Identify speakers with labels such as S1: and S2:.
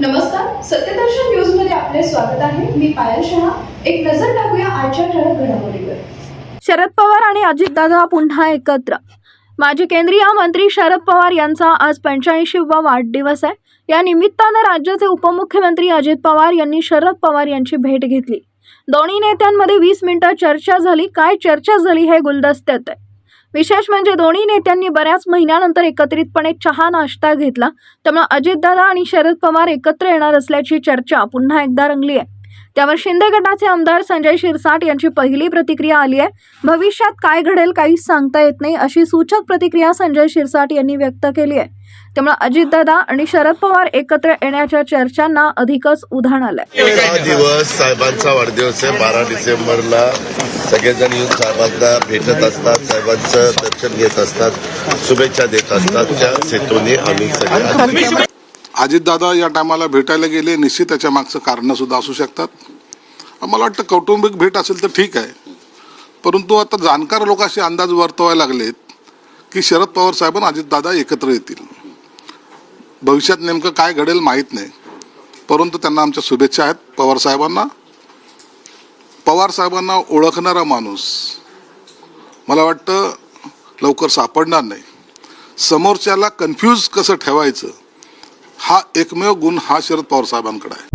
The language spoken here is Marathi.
S1: नमस्कार सत्यदर्शन न्यूजमध्ये आपले स्वागत आहे. मी पायल शहा. एक नजर टाकूया आजच्या ठळक घडामोडीवर.
S2: शरद पवार आणि अजितदादा पुन्हा एकत्र. माजी केंद्रीय मंत्री शरद पवार यांचा आज पंच्याऐंशीवा वाढदिवस आहे. या निमित्तानं राज्याचे उपमुख्यमंत्री अजित पवार यांनी शरद पवार यांची भेट घेतली. दोन्ही नेत्यांमध्ये वीस मिनिटं चर्चा झाली. काय चर्चा झाली हे गुलदस्त्यात आहे. विशेष म्हणजे दोन्ही नेत्यांनी बऱ्याच महिन्यानंतर एकत्रितपणे चहा नाश्ता घेतला. त्यामुळे अजितदादा आणि शरद पवार एकत्र येणार असल्याची चर्चा पुन्हा एकदा रंगली आहे. त्यावर शिंदे गटाचे आमदार संजय शिरसाट यांची पहिली प्रतिक्रिया आली आहे. भविष्यात काय घडेल काहीच सांगता येत नाही अशी सूचक प्रतिक्रिया संजय शिरसाट यांनी व्यक्त केली आहे. त्यामुळे अजितदादा आणि शरद पवार एकत्र येण्याच्या चर्चांना अधिकच उधाण आलंय.
S3: दिवस साहेबांचा वाढदिवस आहे. बारा डिसेंबरला सगळेजण येऊन साहेबांना भेटत असतात. साहेबांचं दर्शन घेत असतात. शुभेच्छा देत असतात. त्या सेतूने आम्ही सगळे
S4: अजितदादा या टायमाला भेटायला गेले निश्चित त्याच्या मागचं कारणंसुद्धा असू शकतात. मला वाटतं कौटुंबिक भेट असेल तर ठीक आहे. परंतु आता जाणकार लोक असे अंदाज वर्तवायला लागलेत की शरद पवार साहेब आणि अजितदादा एकत्र येतील. भविष्यात नेमकं काय घडेल माहीत नाही. परंतु त्यांना आमच्या शुभेच्छा आहेत पवार साहेबांना. पवार साहेबांना ओळखणारा माणूस मला वाटतं लवकर सापडणार नाही. समोरच्याला कन्फ्यूज कसं ठेवायचं? हा एकमेव गुण हा शरद पवार साहेबांकडे आहे.